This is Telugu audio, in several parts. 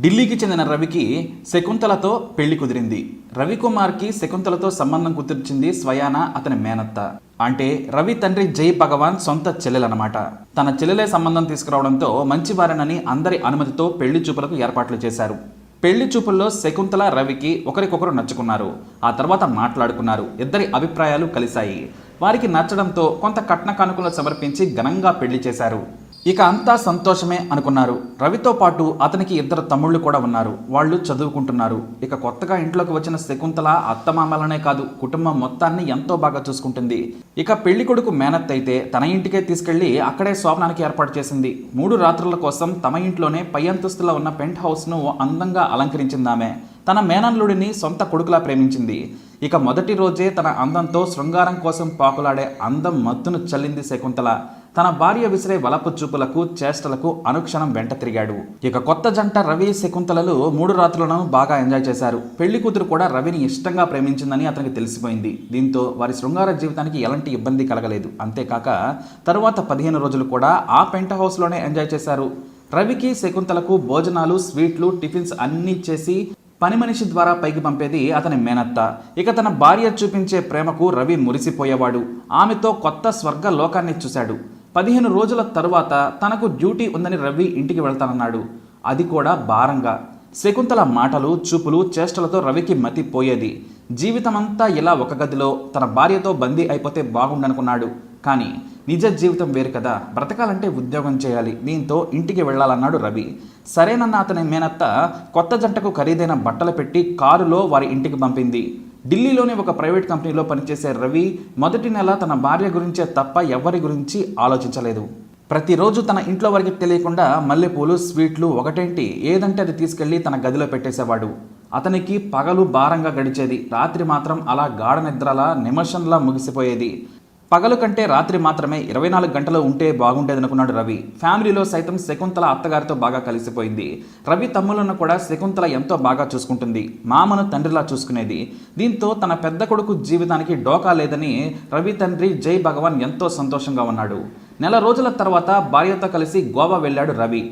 ఢిల్లీకి చెందిన రవికి శకుంతలతో పెళ్ళి కుదిరింది. రవికుమార్కి శకుంతలతో సంబంధం కుదిర్చింది స్వయాన అతని మేనత్త. అంటే రవి తండ్రి జై భగవాన్ సొంత చెల్లెలన్నమాట. తన చెల్లెలే సంబంధం తీసుకురావడంతో మంచి వారనని అందరి అనుమతితో పెళ్ళి చూపులకు ఏర్పాట్లు చేశారు. పెళ్ళి చూపుల్లో శకుంతల రవికి ఒకరికొకరు నచ్చుకున్నారు. ఆ తర్వాత మాట్లాడుకున్నారు. ఇద్దరి అభిప్రాయాలు కలిశాయి. వారికి నచ్చడంతో కొంత కట్న కానుకలు సమర్పించి ఘనంగా పెళ్ళి చేశారు. ఇక అంతా సంతోషమే అనుకున్నారు. రవితో పాటు అతనికి ఇద్దరు తమ్ముళ్ళు కూడా ఉన్నారు. వాళ్ళు చదువుకుంటున్నారు. ఇక కొత్తగా ఇంట్లోకి వచ్చిన శకుంతల అత్తమామలనే కాదు కుటుంబం మొత్తాన్ని ఎంతో బాగా చూసుకుంటుంది. ఇక పెళ్ళి కొడుకు మేనత్ అయితే తన ఇంటికే తీసుకెళ్ళి అక్కడే శోభనానికి ఏర్పాటు చేసింది. మూడు రాత్రుల కోసం తమ ఇంట్లోనే పై అంతస్తులో ఉన్న పెంట్ హౌస్ను అందంగా అలంకరించిందామె. తన మేనల్లుడిని సొంత కొడుకులా ప్రేమించింది. ఇక మొదటి రోజే తన అందంతో శృంగారం కోసం పాకులాడే అందం మత్తును చల్లింది శకుంతల. తన భార్య విసిరే వలపు చూపులకు చేష్టలకు అనుక్షణం వెంట తిరిగాడు. ఇక కొత్త జంట రవి శకుంతలలు మూడు రాత్రులను బాగా ఎంజాయ్ చేశారు. పెళ్ళి కూతురు కూడా రవిని ఇష్టంగా ప్రేమించిందని అతనికి తెలిసిపోయింది. దీంతో వారి శృంగార జీవితానికి ఎలాంటి ఇబ్బంది కలగలేదు. అంతేకాక తరువాత పదిహేను రోజులు కూడా ఆ పెంట్ హౌస్లోనే ఎంజాయ్ చేశారు. రవికి శకుంతలకు భోజనాలు స్వీట్లు టిఫిన్స్ అన్నీ చేసి పని మనిషి ద్వారా పైకి పంపేది అతని మేనత్త. ఇక తన భార్య చూపించే ప్రేమకు రవి మురిసిపోయేవాడు. ఆమెతో కొత్త స్వర్గ లోకాన్ని చూశాడు. పదిహేను రోజుల తరువాత తనకు డ్యూటీ ఉందని రవి ఇంటికి వెళ్తానన్నాడు. అది కూడా భారంగా. శకుంతల మాటలు చూపులు చేష్టలతో రవికి మతిపోయేది. జీవితమంతా ఇలా ఒక గదిలో తన భార్యతో బందీ అయిపోతే బాగుండనుకున్నాడు. కానీ నిజ జీవితం వేరు కదా. బ్రతకాలంటే ఉద్యోగం చేయాలి. దీంతో ఇంటికి వెళ్ళాలన్నాడు రవి. సరేనన్న అతని మేనత్త కొత్త జంటకు ఖరీదైన బట్టలు పెట్టి కారులో వారి ఇంటికి పంపింది. ఢిల్లీలోని ఒక ప్రైవేట్ కంపెనీలో పనిచేసే రవి మొదటి నెల తన భార్య గురించే తప్ప ఎవరి గురించి ఆలోచించలేదు. ప్రతిరోజు తన ఇంట్లో వారికి తెలియకుండా మల్లెపూలు స్వీట్లు ఒకటేంటి ఏదంటే అది తీసుకెళ్ళి తన గదిలో పెట్టేసేవాడు. అతనికి పగలు భారంగా గడిచేది. రాత్రి మాత్రం అలా గాఢ నిద్రలా నిమషంలా ముగిసిపోయేది. పగలు కంటే రాత్రి మాత్రమే ఇరవై నాలుగు గంటలు ఉంటే బాగుండేదనుకున్నాడు రవి. ఫ్యామిలీలో సైతం శకుంతల అత్తగారితో బాగా కలిసిపోయింది. రవి తమ్ములను కూడా శకుంతల ఎంతో బాగా చూసుకుంటుంది. మామను తండ్రిలా చూసుకునేది. దీంతో తన పెద్ద కొడుకు జీవితానికి డోకా లేదని రవి తండ్రి జై భగవాన్ ఎంతో సంతోషంగా ఉన్నాడు. నెల రోజుల తర్వాత భార్యతో కలిసి గోవా వెళ్ళాడు రవి.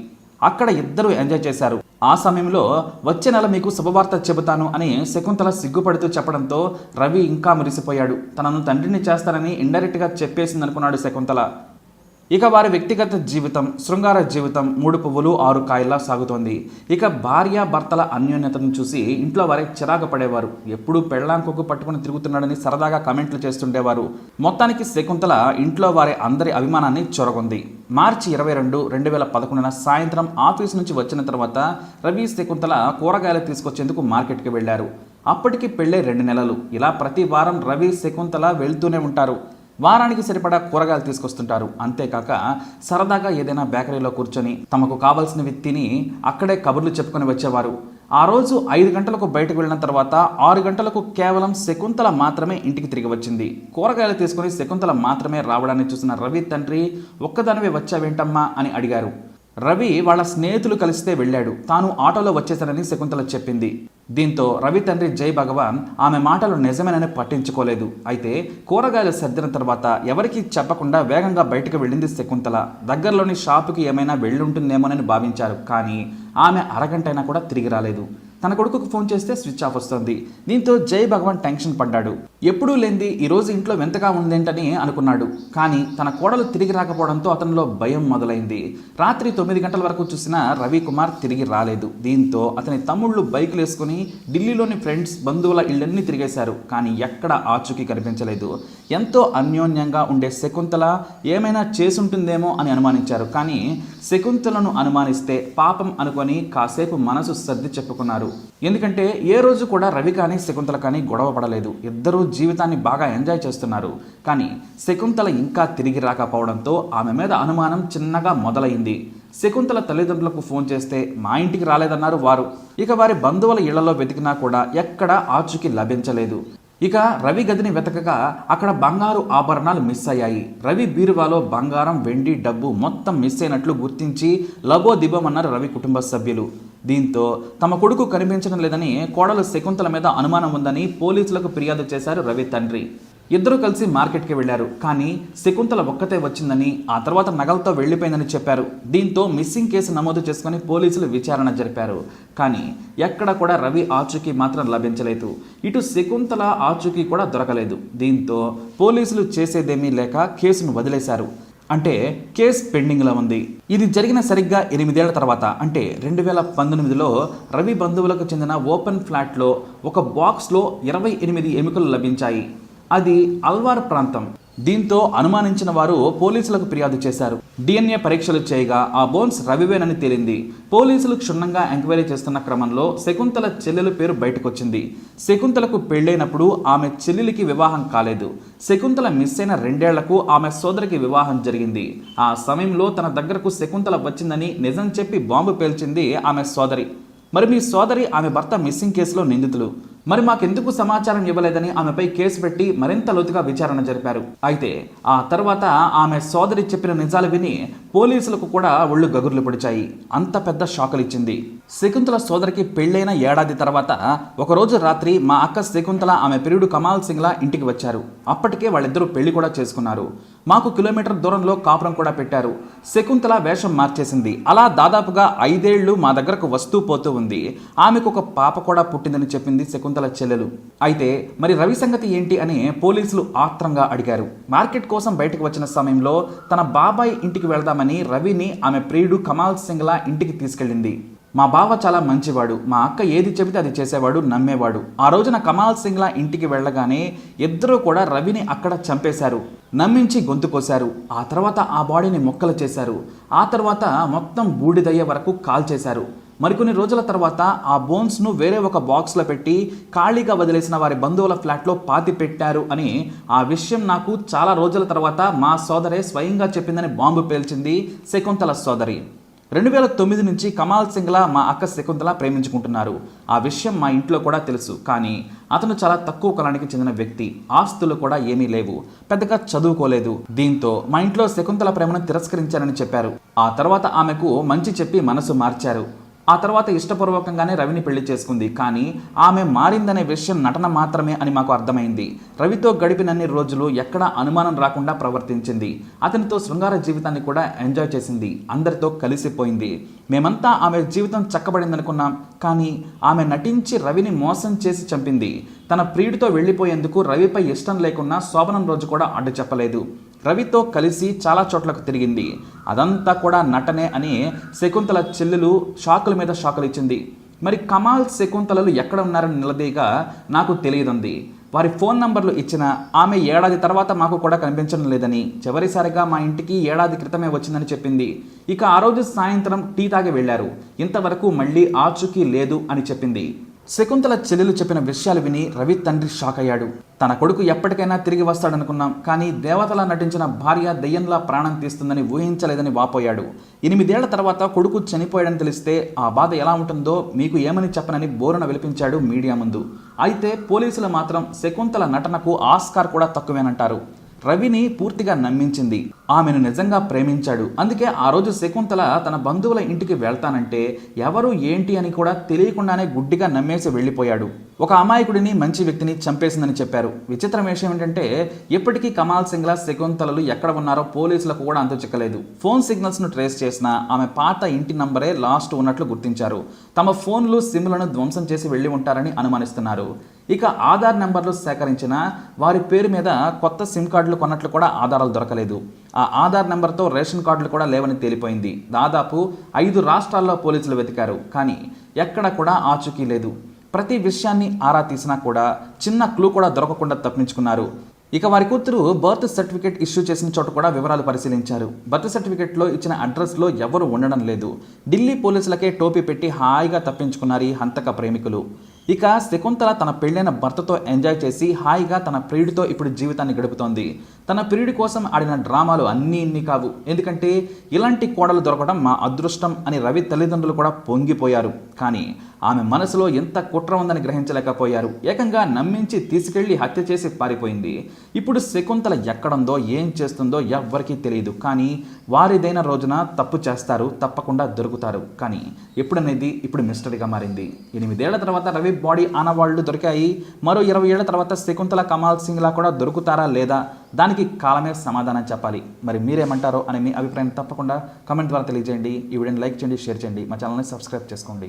అక్కడ ఇద్దరు ఎంజాయ్ చేశారు. ఆ సమయంలో వచ్చే నెల మీకు శుభవార్త చెబుతాను అని శకుంతల సిగ్గుపడుతూ చెప్పడంతో రవి ఇంకా మురిసిపోయాడు. తనను తండ్రిని చేస్తానని ఇండైరెక్ట్గా చెప్పేసిందనుకున్నాడు శకుంతల. ఇక వారి వ్యక్తిగత జీవితం శృంగార జీవితం మూడు పువ్వులు ఆరు కాయల్లా సాగుతోంది. ఇక భార్య భర్తల అన్యోన్యతను చూసి ఇంట్లో వారి చిరాకు పడేవారు. ఎప్పుడూ పెళ్ళాంకొక్కు పట్టుకుని తిరుగుతున్నాడని సరదాగా కమెంట్లు చేస్తుండేవారు. మొత్తానికి శకుంతల ఇంట్లో వారి అందరి అభిమానాన్ని చొరగొంది. మార్చి ఇరవై రెండు రెండు వేల పదకొండున సాయంత్రం ఆఫీస్ నుంచి వచ్చిన తర్వాత రవి శకుంతల కూరగాయలు తీసుకొచ్చేందుకు మార్కెట్కి వెళ్ళారు అప్పటికి పెళ్ళే రెండు నెలలు. ఇలా ప్రతి వారం రవి శకుంతల వెళ్తూనే ఉంటారు. వారానికి సరిపడా కూరగాయలు తీసుకొస్తుంటారు. అంతేకాక సరదాగా ఏదైనా బేకరీలో కూర్చొని తమకు కావలసినవి తిని అక్కడే కబుర్లు చెప్పుకొని వచ్చేవారు. ఆ రోజు ఐదు గంటలకు బయటకు వెళ్ళిన తర్వాత ఆరు గంటలకు కేవలం శకుంతల మాత్రమే ఇంటికి తిరిగి వచ్చింది. కూరగాయలు తీసుకుని శకుంతల మాత్రమే రావడాన్ని చూసిన రవి తండ్రి ఒక్కదానివే వచ్చావేంటమ్మా? అని అడిగారు. రవి వాళ్ళ స్నేహితులు కలిస్తే వెళ్ళాడు. తాను ఆటోలో వచ్చేసానని శకుంతల చెప్పింది. దీంతో రవి తండ్రి జై భగవాన్ ఆమె మాటలు నిజమేనని పట్టించుకోలేదు. అయితే కూరగాయలు సర్దిన తర్వాత ఎవరికీ చెప్పకుండా వేగంగా బయటకు వెళ్ళింది శకుంతల. దగ్గరలోని షాపుకి ఏమైనా వెళ్ళుంటుందేమోనని భావించారు. కానీ ఆమె అరగంటైనా కూడా తిరిగి రాలేదు. తన కొడుకుకు ఫోన్ చేస్తే స్విచ్ ఆఫ్ వస్తుంది. దీంతో జై భగవాన్ టెన్షన్ పడ్డాడు. ఎప్పుడూ లేంది ఈ రోజు ఇంట్లో వింతగా ఉందేంటని అనుకున్నాడు. కానీ తన కోడలు తిరిగి రాకపోవడంతో అతనిలో భయం మొదలైంది. రాత్రి తొమ్మిది గంటల వరకు చూసిన రవికుమార్ తిరిగి రాలేదు. దీంతో అతని తమ్ముళ్ళు బైకులు వేసుకుని ఢిల్లీలోని ఫ్రెండ్స్ బంధువుల ఇళ్ళన్నీ తిరిగేశారు. కానీ ఎక్కడ ఆచూకీ కనిపించలేదు. ఎంతో అన్యోన్యంగా ఉండే శకుంతల ఏమైనా చేసుంటుందేమో అని అనుమానించారు. కానీ శకుంతలను అనుమానిస్తే పాపం అనుకొని కాసేపు మనసు సర్ది చెప్పుకున్నారు. ఎందుకంటే ఏ రోజు కూడా రవి కానీ శకుంతల కానీ గొడవ పడలేదు. ఇద్దరూ జీవితాన్ని బాగా ఎంజాయ్ చేస్తున్నారు. కానీ శకుంతల ఇంకా తిరిగి రాకపోవడంతో ఆమె మీద అనుమానం చిన్నగా మొదలైంది. శకుంతల తల్లిదండ్రులకు ఫోన్ చేస్తే మా ఇంటికి రాలేదన్నారు వారు. ఇక వారి బంధువుల ఇళ్ళలో వెతికినా కూడా ఎక్కడా ఆచూకీ లభించలేదు. ఇక రవి గదిని వెతకగా అక్కడ బంగారు ఆభరణాలు మిస్ అయ్యాయి. రవి బీరువాలో బంగారం వెండి డబ్బు మొత్తం మిస్ అయినట్లు గుర్తించి లబోదిబమన్నారు రవి కుటుంబ సభ్యులు. దీంతో తమ కొడుకు కనిపించడం లేదని కోడలు శకుంతల మీద అనుమానం ఉందని పోలీసులకు ఫిర్యాదు చేశారు రవి తండ్రి. ఇద్దరు కలిసి మార్కెట్కి వెళ్ళారు కానీ శకుంతల ఒక్కతే వచ్చిందని ఆ తర్వాత నగలతో వెళ్ళిపోయిందని చెప్పారు. దీంతో మిస్సింగ్ కేసు నమోదు చేసుకుని పోలీసులు విచారణ జరిపారు. కానీ ఎక్కడ కూడా రవి ఆచూకీ మాత్రం లభించలేదు. ఇటు శకుంతల ఆచూకీ కూడా దొరకలేదు. దీంతో పోలీసులు చేసేదేమీ లేక కేసును వదిలేశారు. అంటే కేసు పెండింగ్లో ఉంది. ఇది జరిగిన సరిగ్గా ఎనిమిదేళ్ళ తర్వాత అంటే రెండు వేల పంతొమ్మిదిలో రవి బంధువులకు చెందిన ఓపెన్ ఫ్లాట్లో ఒక బాక్స్లో ఇరవై ఎనిమిది ఎముకలు లభించాయి. అది అల్వార్ ప్రాంతం. దీంతో అనుమానించిన వారు పోలీసులకు ఫిర్యాదు చేశారు. డిఎన్ఏ పరీక్షలు చేయగా ఆ బోన్స్ రవివేనని తేలింది. పోలీసులు క్షుణ్ణంగా ఎంక్వైరీ చేస్తున్న క్రమంలో శకుంతల చెల్లెలు పేరు బయటకొచ్చింది. శకుంతలకు పెళ్ళైనప్పుడు ఆమె చెల్లెలికి వివాహం కాలేదు. శకుంతల మిస్ అయిన రెండేళ్ళకు ఆమె సోదరికి వివాహం జరిగింది. ఆ సమయంలో తన దగ్గరకు శకుంతల వచ్చిందని నిజం చెప్పి బాంబు పేల్చింది ఆమె సోదరి. మరి మీ సోదరి ఆమె భర్త మిస్సింగ్ కేసులో నిందితులు. మరి మాకెందుకు సమాచారం ఇవ్వలేదని ఆమెపై కేసు పెట్టి మరింత లోతుగా విచారణ జరిపారు. అయితే ఆ తర్వాత ఆమె సోదరి చెప్పిన నిజాలు విని పోలీసులకు కూడా ఒళ్ళు గగుర్లు పొడిచాయి. అంత పెద్ద షాకులు ఇచ్చింది శకుంతల సోదరికి పెళ్ళైన ఏడాది తర్వాత ఒకరోజు రాత్రి మా అక్క శకుంతల ఆమె ప్రియుడు కమాల్ సింగ్లా ఇంటికి వచ్చారు. అప్పటికే వాళ్ళిద్దరూ పెళ్ళి కూడా చేసుకున్నారు. మాకు కిలోమీటర్ దూరంలో కాపురం కూడా పెట్టారు. శకుంతల వేషం మార్చేసింది. అలా దాదాపుగా ఐదేళ్ళు మా దగ్గరకు వస్తూ పోతూ ఉంది. ఆమెకు ఒక పాప కూడా పుట్టిందని చెప్పింది శకుంతల చెల్లెలు. అయితే మరి రవి సంగతి ఏంటి అని పోలీసులు ఆత్రంగా అడిగారు. మార్కెట్ కోసం బయటకు వచ్చిన సమయంలో తన బాబాయ్ ఇంటికి వెళదామని రవిని ఆమె ప్రియుడు కమాల్ సింగ్లా ఇంటికి తీసుకెళ్ళింది. మా బావ చాలా మంచివాడు. మా అక్క ఏది చెబితే అది చేసేవాడు నమ్మేవాడు. ఆ రోజున కమాల్ సింగ్లా ఇంటికి వెళ్ళగానే ఇద్దరూ కూడా రవిని అక్కడ చంపేశారు. నమ్మించి గొంతు కోశారు. ఆ తర్వాత ఆ బాడీని మొక్కలు చేశారు. ఆ తర్వాత మొత్తం బూడిదయ్యే వరకు కాల్ చేశారు. మరికొన్ని రోజుల తర్వాత ఆ బోన్స్ను వేరే ఒక బాక్స్లో పెట్టి ఖాళీగా వదిలేసిన వారి బంధువుల ఫ్లాట్లో పాతి పెట్టారు అని ఆ విషయం నాకు చాలా రోజుల తర్వాత మా సోదరే స్వయంగా చెప్పిందని బాంబు పేల్చింది శకుంతల సోదరి. రెండు వేల తొమ్మిది నుంచి కమాల్ సింగ్లా మా అక్క శకుంతల ప్రేమించుకుంటున్నారు. ఆ విషయం మా ఇంట్లో కూడా తెలుసు. కానీ అతను చాలా తక్కువ కులానికి చెందిన వ్యక్తి. ఆస్తులు కూడా ఏమీ లేవు. పెద్దగా చదువుకోలేదు. దీంతో మా ఇంట్లో శకుంతల ప్రేమను తిరస్కరించారని చెప్పారు. ఆ తర్వాత ఆమెకు మంచి చెప్పి మనసు మార్చారు. ఆ తర్వాత ఇష్టపూర్వకంగానే రవిని పెళ్ళి చేసుకుంది. కానీ ఆమె మారిందనే విషయం నటన మాత్రమే అని మాకు అర్థమైంది. రవితో గడిపినన్ని రోజులు ఎక్కడ అనుమానం రాకుండా ప్రవర్తించింది. అతనితో శృంగార జీవితాన్ని కూడా ఎంజాయ్ చేసింది. అందరితో కలిసిపోయింది. మేమంతా ఆమె జీవితం చక్కబడిందనుకున్నాం. కానీ ఆమె నటించి రవిని మోసం చేసి చంపింది. తన ప్రియుడితో వెళ్ళిపోయేందుకు రవిపై ఇష్టం లేకున్నా శోభనం రోజు కూడా అడ్డు చెప్పలేదు. రవితో కలిసి చాలా చోట్లకు తిరిగింది. అదంతా కూడా నటనే అని శకుంతల చెల్లెలు షాకుల మీద షాకులు ఇచ్చింది. మరి కమాల్ శకుంతలలు ఎక్కడ ఉన్నారని నిలదీగా నాకు తెలియదుంది. వారి ఫోన్ నంబర్లు ఇచ్చిన ఆమె ఏడాది తర్వాత మాకు కూడా కనిపించడం లేదని చివరిసారిగా మా ఇంటికి ఏడాది క్రితమే వచ్చిందని చెప్పింది. ఇక ఆ రోజు సాయంత్రం టీ తాగి వెళ్ళారు ఇంతవరకు మళ్ళీ ఆచూకీ లేదు అని చెప్పింది. శకుంతల చెల్లెలు చెప్పిన విషయాలు విని రవి తండ్రి షాక్ అయ్యాడు. తన కొడుకు ఎప్పటికైనా తిరిగి వస్తాడనుకున్నాం కానీ దేవతలా నటించిన భార్య దెయ్యంలా ప్రాణం తీస్తుందని ఊహించలేదని వాపోయాడు. ఎనిమిదేళ్ళ తర్వాత కొడుకు చనిపోయాడని తెలిస్తే ఆ బాధ ఎలా ఉంటుందో మీకు ఏమని చెప్పనని బోరున విలిపించాడు మీడియా ముందు. అయితే పోలీసులు మాత్రం శకుంతల నటనకు ఆస్కార్ కూడా తక్కువేనంటారు. రవిని పూర్తిగా నమ్మించింది. ఆమెను నిజంగా ప్రేమించాడు. అందుకే ఆ రోజు శకుంతల తన బంధువుల ఇంటికి వెళ్తానంటే ఎవరు ఏంటి అని కూడా తెలియకుండానే గుడ్డిగా నమ్మేసి వెళ్ళిపోయాడు. ఒక అమాయకుడిని మంచి వ్యక్తిని చంపేసిందని చెప్పారు. విచిత్రం విషయం ఏంటంటే ఇప్పటికీ కమాల్ సింగ్ల శకుంతలలు ఎక్కడ ఉన్నారో పోలీసులకు కూడా అంత చిక్కలేదు. ఫోన్ సిగ్నల్స్ను ట్రేస్ చేసిన ఆమె పాత ఇంటి నంబరే లాస్ట్ ఉన్నట్లు గుర్తించారు. తమ ఫోన్లు సిమ్లను ధ్వంసం చేసి వెళ్ళి ఉంటారని అనుమానిస్తున్నారు. ఇక ఆధార్ నెంబర్లు సేకరించిన వారి పేరు మీద కొత్త సిమ్ కార్డులు కొన్నట్లు కూడా ఆధారాలు దొరకలేదు. ఆ ఆధార్ నెంబర్తో రేషన్ కార్డులు కూడా లేవని తేలిపోయింది. దాదాపు ఐదు రాష్ట్రాల్లో పోలీసులు వెతికారు. కానీ ఎక్కడ కూడా ఆచూకీ లేదు. ప్రతి విషయాన్ని ఆరా తీసినా కూడా చిన్న క్లూ కూడా దొరకకుండా తప్పించుకున్నారు. ఇక వారి కూతురు బర్త్ సర్టిఫికేట్ ఇష్యూ చేసిన చోట కూడా వివరాలు పరిశీలించారు. బర్త్ సర్టిఫికేట్లో ఇచ్చిన అడ్రస్లో ఎవరు ఉండడం లేదు. ఢిల్లీ పోలీసులకే టోపీ పెట్టి హాయిగా తప్పించుకున్నారు ఈ హంతక ప్రేమికులు. ఇక శకుంతల తన పెళ్ళైన భర్తతో ఎంజాయ్ చేసి హాయిగా తన ప్రియుడితో ఇప్పుడు జీవితాన్ని గడుపుతోంది. తన ప్రియుడి కోసం ఆడిన డ్రామాలు అన్నీ ఇన్ని కావు. ఎందుకంటే ఇలాంటి కోడలు దొరకడం మా అదృష్టం అని రవి తల్లిదండ్రులు కూడా పొంగిపోయారు. కానీ ఆమె మనసులో ఎంత కుట్ర ఉందని గ్రహించలేకపోయారు. ఏకంగా నమ్మించి తీసుకెళ్ళి హత్య చేసి పారిపోయింది. ఇప్పుడు శకుంతల ఎక్కడుందో ఏం చేస్తుందో ఎవ్వరికీ తెలియదు. కానీ వారిదైన రోజున తప్పు చేస్తారు తప్పకుండా దొరుకుతారు. కానీ ఎప్పుడనేది ఇప్పుడు మిస్టరీగా మారింది. ఎనిమిదేళ్ళ తర్వాత రవి బాడీ ఆనవాళ్ళు దొరికాయి. మరో ఇరవై ఏళ్ళ తర్వాత శకుంతల కమాల్ సింగ్లా కూడా దొరుకుతారా లేదా? దానికి కాలమే సమాధానం చెప్పాలి. మరి మీరేమంటారో అనే మీ అభిప్రాయం తప్పకుండా కమెంట్ ద్వారా తెలియజేయండి. ఈ వీడియోని లైక్ చేయండి షేర్ చేయండి. మా ఛానల్ని సబ్స్క్రైబ్ చేసుకోండి.